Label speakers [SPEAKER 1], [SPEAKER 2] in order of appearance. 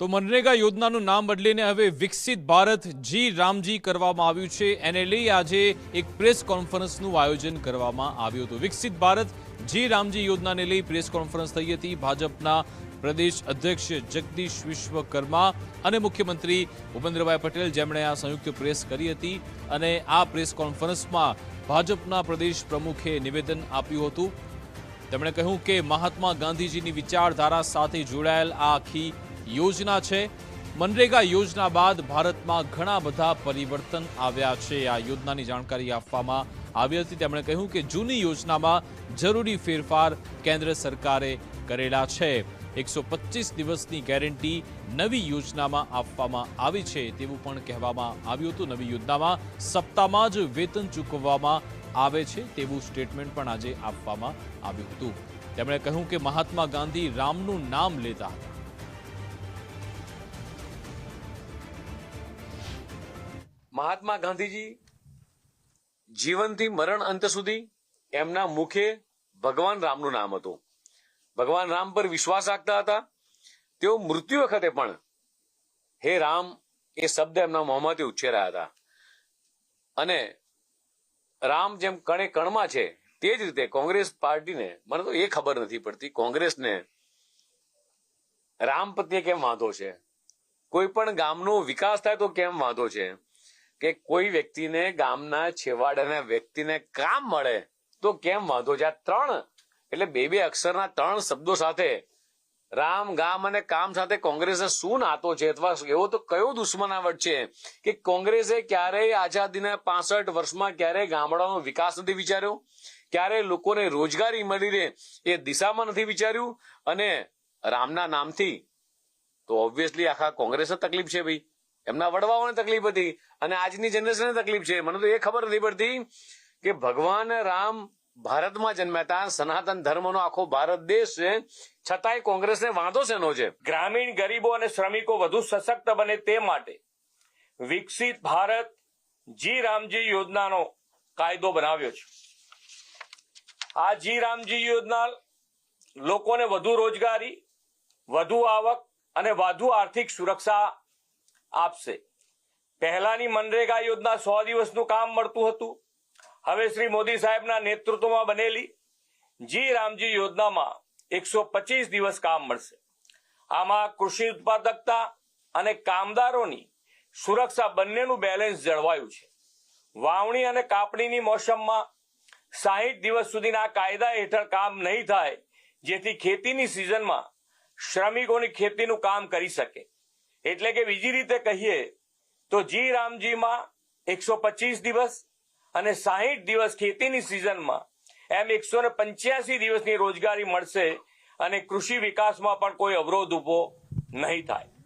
[SPEAKER 1] તો મનરેગા યોજનાનું નામ બદલીને હવે વિકસિત ભારત જી રામજી કરવામાં આવ્યું છે. એને લઈ આજે એક પ્રેસ કોન્ફરન્સનું આયોજન કરવામાં આવ્યું હતું. વિકસિત ભારત જી રામજી યોજનાને લઈ પ્રેસ કોન્ફરન્સ થઈ હતી. ભાજપના પ્રદેશ અધ્યક્ષ જગદીશ વિશ્વકર્મા અને મુખ્યમંત્રી ભૂપેન્દ્રભાઈ પટેલ જેમણે આ સંયુક્ત પ્રેસ કરી હતી અને આ પ્રેસ કોન્ફરન્સમાં ભાજપના પ્રદેશ પ્રમુખે નિવેદન આપ્યું હતું. તેમણે કહ્યું કે મહાત્મા ગાંધીજીની વિચારધારા સાથે જોડાયેલ આ આખી યોજના છે. મનરેગા યોજના બાદ ભારતમાં ઘણા બધા પરિવર્તન આવ્યા છે. આ યોજનાની જાણકારી આપવામાં આવી હતી. તેમણે કહ્યું કે જૂની યોજનામાં જરૂરી ફેરફાર કેન્દ્ર સરકારે કરેલા છે. એકસો દિવસની ગેરંટી નવી યોજનામાં આપવામાં આવી છે તેવું પણ કહેવામાં આવ્યું હતું. નવી યોજનામાં સપ્તાહમાં જ વેતન ચૂકવવામાં આવે છે તેવું સ્ટેટમેન્ટ પણ આજે આપવામાં આવ્યું હતું. તેમણે કહ્યું કે મહાત્મા ગાંધી રામનું નામ લેતા હતા.
[SPEAKER 2] મહાત્મા ગાંધીજી જીવનથી મરણ અંત સુધી એમના મુખે ભગવાન રામનું નામ હતું. ભગવાન રામ પર વિશ્વાસ રાખતા હતા. તેઓ મૃત્યુ વખતે પણ હે રામ એ શબ્દ એમના મોંમાંથી ઉચ્ચેરાયા હતા. અને રામ જેમ કણે કણમાં છે તે જ રીતે કોંગ્રેસ પાર્ટીને મને તો એ ખબર નથી પડતી કોંગ્રેસને રામ પ્રત્યે કેમ વાંધો છે? કોઈ પણ ગામનો વિકાસ થાય તો કેમ વાંધો છે? કે કોઈ વ્યક્તિને ગામના છેવાડાના વ્યક્તિને કામ મળે, તો કેમ વાંધો? છે ત્રણ, એટલે બે બે અક્ષરના ત્રણ શબ્દો સાથે રામ, ગામ અને કામ સાથે કોંગ્રેસે શું નાતો છે? અથવા એવો તો કયો દુશ્મનાવટ છે કે કોંગ્રેસે ક્યારેય આઝાદીના પાસઠ વર્ષમાં ક્યારેય ગામડાનો વિકાસ નથી વિચાર્યો? ક્યારે લોકોને રોજગારી મળી રહે એ દિશામાં નથી વિચાર્યું? અને રામના નામથી તો ઓબ્વિયસલી આખા કોંગ્રેસ તકલીફ છે ભાઈ. એમના વડવાઓને તકલીફ હતી અને આજની જનરેશનને તકલીફ છે. મને તો એ ખબર નથી પડતી કે ભગવાન રામ ભારતમાં જન્મ્યા હતા. સનાતન ધર્મનો આખો ભારત દેશ છે. છતાંય કોંગ્રેસને વાંધો શેનો છે?
[SPEAKER 3] ગ્રામીણ ગરીબો અને શ્રમિકો વધુ સશક્ત બને તે માટે વિકસિત ભારત જી રામજી યોજનાનો કાયદો બનાવ્યો છે. આ જી રામજી યોજના લોકોને વધુ રોજગારી, વધુ આવક અને વધુ આર્થિક સુરક્ષા આપશે. પહેલાની મનરેગા યોજના સો દિવસનું કામ મળતું હતું. હવે શ્રી મોદી સાહેબના નેતૃત્વમાં બનેલી જી રામજી યોજનામાં એકસો પચીસ દિવસ કામ મળશે. આમાં કૃષિ ઉત્પાદકતા અને કામદારોની સુરક્ષા બંનેનું બેલેન્સ જળવાયું છે. વાવણી અને કાપણીની મોસમમાં સાહીઠ દિવસ સુધીના કાયદા હેઠળ કામ નહીં થાય, જેથી ખેતીની સિઝનમાં શ્રમિકોની ખેતીનું કામ કરી શકે. એટલે કે બીજી રીતે કહીએ તો જી રામજીમાં એકસો પચીસ દિવસ અને સાહીઠ દિવસ ખેતીની સિઝનમાં એમ એકસો ને પંચ્યાસી દિવસની રોજગારી મળશે અને કૃષિ વિકાસમાં પણ કોઈ અવરોધ ઊભો નહીં થાય.